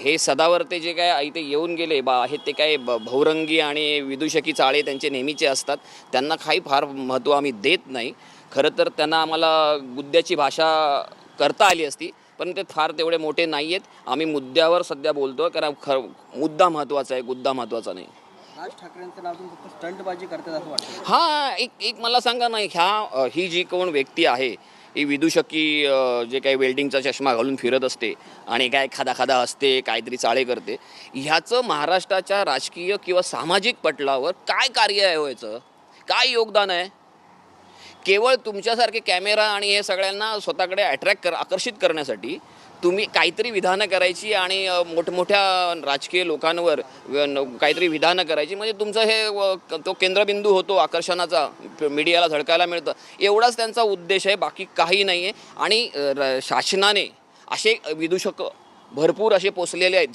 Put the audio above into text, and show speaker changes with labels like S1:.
S1: हे सदावर्ते जे काय इथे येऊन गेले बा आहेत ते काय बहुरंगी आणि विदूषकी चाळे त्यांचे नेहमीचे असतात त्यांना काही फार महत्त्व आम्ही देत नाही. खरं तर त्यांना आम्हाला गुद्द्याची भाषा करता आली असती पण ते फार तेवढे मोठे नाही आहेत आम्ही मुद्द्यावर सध्या बोलतो कारण खर मुद्दा महत्त्वाचा आहे गुद्दा महत्त्वाचा नाही.
S2: राज ठाकरेंचं नाव तुम्ही फक्त स्टंटबाजी करतात असं वाटतं.
S1: हा एक एक मला सांगा ना ह्या ही जी कोण व्यक्ती आहे ही विदूषकी जे काही वेल्डिंगचा चष्मा घालून फिरत असते आणि काय खादा खादा असते काहीतरी चाळे करते ह्याचं महाराष्ट्राच्या राजकीय किंवा सामाजिक पटलावर काय कार्य आहे हो याचं? काय योगदान आहे? केवळ तुमच्यासारखे कॅमेरा आणि हे सगळ्यांना स्वतःकडे अट्रॅक्ट कर आकर्षित करण्यासाठी तुम्ही काहीतरी विधानं करायची आणि मोठमोठ्या राजकीय लोकांवर न- काहीतरी विधानं करायची. म्हणजे तुमचं हे व- तो केंद्रबिंदू होतो आकर्षणाचा मीडियाला झळकायला मिळतं. एवढाच त्यांचा उद्देश आहे बाकी काही नाही आहे आणि र- शासनाने असे विदूषक भरपूर असे पोचलेले आहेत.